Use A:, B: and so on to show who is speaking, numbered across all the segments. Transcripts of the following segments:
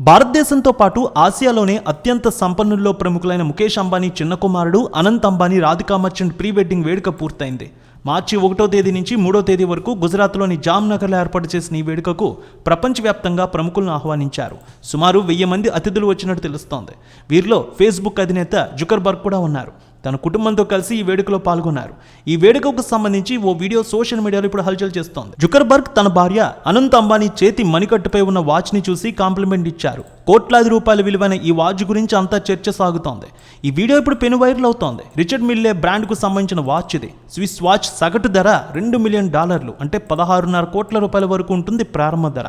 A: భారతదేశంతో పాటు ఆసియాలోనే అత్యంత సంపన్నుల్లో ప్రముఖులైన ముఖేష్ అంబానీ చిన్న కుమారుడు అనంత్ అంబానీ రాధికా మర్చెంట్ ప్రీ వెడ్డింగ్ వేడుక పూర్తయింది. మార్చి ఒకటో తేదీ నుంచి మూడో తేదీ వరకు గుజరాత్లోని జామ్నగర్లో ఏర్పాటు చేసిన ఈ వేడుకకు ప్రపంచవ్యాప్తంగా ప్రముఖులను ఆహ్వానించారు. సుమారు వెయ్యి మంది అతిథులు వచ్చినట్టు తెలుస్తోంది. వీరిలో ఫేస్బుక్ అధినేత జుకర్బర్గ్ కూడా ఉన్నారు. తన కుటుంబంతో కలిసి ఈ వేడుకలో పాల్గొన్నారు. ఈ వేడుకకు సంబంధించి ఓ వీడియో సోషల్ మీడియాలో ఇప్పుడు హల్చల్ చేస్తోంది. జుకర్బర్గ్ తన భార్య అనంత్ అంబానీ చేతి మణికట్టుపై ఉన్న వాచ్ని చూసి కాంప్లిమెంట్ ఇచ్చారు. కోట్లాది రూపాయల విలువైన ఈ వాచ్ గురించి అంతా చర్చ సాగుతోంది. ఈ వీడియో ఇప్పుడు పెను వైరల్ అవుతోంది. రిచర్డ్ మిల్లే బ్రాండ్కు సంబంధించిన వాచ్ ఇది. స్విస్ వాచ్ సగటు ధర రెండు మిలియన్ డాలర్లు అంటే పదహారున్నర కోట్ల రూపాయల వరకు ఉంటుంది ప్రారంభ ధర.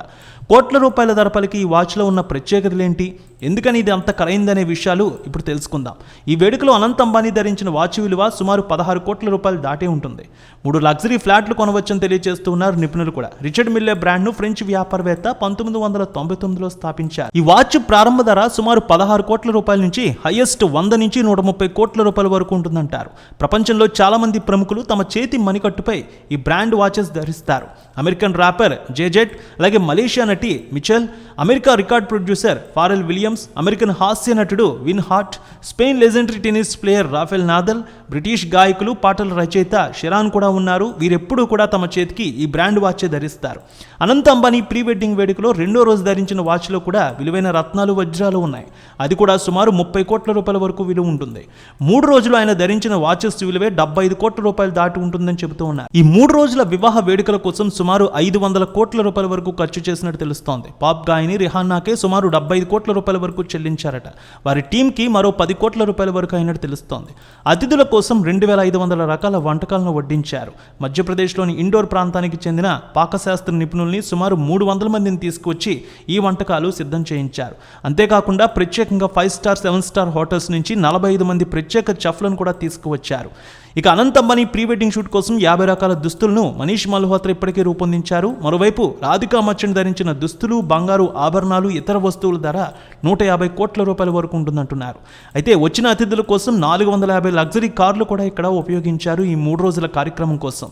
A: కోట్ల రూపాయల ధర పలికి ఈ వాచ్లో ఉన్న ప్రత్యేకతలు ఏంటి? ఎందుకని ఇది అంత ఖరైందనే విషయాలు ఇప్పుడు తెలుసుకుందాం. ఈ వేడుకలో అనంత అంబానీ ధరించిన వాచ్ విలువ సుమారు పదహారు కోట్ల రూపాయలు దాటే ఉంటుంది. మూడు లగ్జరీ ఫ్లాట్లు కొనవచ్చని తెలియజేస్తున్నారు నిపుణులు కూడా. రిచర్డ్ మిల్లే బ్రాండ్ను ఫ్రెంచ్ వ్యాపారవేత్త పంతొమ్మిది వందల తొంభై తొమ్మిదిలో స్థాపించారు. ఈ వాచ్ ప్రారంభ ధర సుమారు పదహారు కోట్ల రూపాయల నుంచి హైయెస్ట్ వంద నుంచి నూట ముప్పై కోట్ల రూపాయల వరకు ఉంటుందంటారు. ప్రపంచంలో చాలా మంది ప్రముఖులు తమ చేతి మణికట్టుపై ఈ బ్రాండ్ వాచెస్ ధరిస్తారు. అమెరికన్ ర్యాపర్ జేజెట్ అలాగే మలేషియా నటి Michelle America record producer Pharrell Williams American హాస్య నటుడు win Hart Spain legendary tennis player Rafael Nadal British గాయకులు పాటల రచయిత షిరాన్ కూడా ఉన్నారు. వీరెప్పుడూ కూడా తమ చేతికి ఈ బ్రాండ్ వాచే ధరిస్తారు. అనంత అంబానీ ప్రీ వెడ్డింగ్ వేడుకలో రెండో రోజు ధరించిన వాచ్లో కూడా విలువైన రత్నాలు వజ్రాలు ఉన్నాయి. అది కూడా సుమారు ముప్పై కోట్ల రూపాయల వరకు విలువ ఉంటుంది. మూడు రోజులు ఆయన ధరించిన వాచెస్ విలువే డెబ్బై ఐదు కోట్ల రూపాయలు దాటి ఉంటుందని చెబుతూ ఉన్నారు. ఈ మూడు రోజుల వివాహ వేడుకల కోసం సుమారు ఐదు వందల కోట్ల రూపాయల వరకు ఖర్చు చేసినట్టు తెలుస్తోంది. పాప్ గాయని రిహాన్నాకే సుమారు డెబ్బై ఐదు కోట్ల రూపాయల వరకు చెల్లించారట. వారి టీంకి మరో పది కోట్ల రూపాయల వరకు అయినట్టు తెలుస్తోంది. అతిథుల కోసం రెండు వేల ఐదు వందల రకాల వంటకాలను వడ్డించారు. మధ్యప్రదేశ్లోని ఇండోర్ ప్రాంతానికి చెందిన పాకశాస్త్ర నిపుణుల్ని సుమారు మూడు వందల మందిని తీసుకువచ్చి ఈ వంటకాలు సిద్ధం చేయించారు. అంతేకాకుండా ప్రత్యేకంగా five star seven star hotels నుంచి నలభై ఐదు మంది ప్రత్యేక చెఫ్లను కూడా తీసుకువచ్చారు. ఇక అనంతంబని ప్రీ వెడ్డింగ్ షూట్ కోసం యాభై రకాల దుస్తులను మనీష్ మల్హోత్రా ఇప్పటికే రూపొందించారు. మరోవైపు రాధికా మర్చెంట్ ధరించిన దుస్తులు బంగారు ఆభరణాలు ఇతర వస్తువుల ధర నూట యాభై కోట్ల రూపాయల వరకు ఉంటుందంటున్నారు. అయితే వచ్చిన అతిథుల కోసం నాలుగు వందల యాభై లగ్జరీ కార్లు కూడా ఇక్కడ ఉపయోగించారు ఈ మూడు రోజుల కార్యక్రమం కోసం.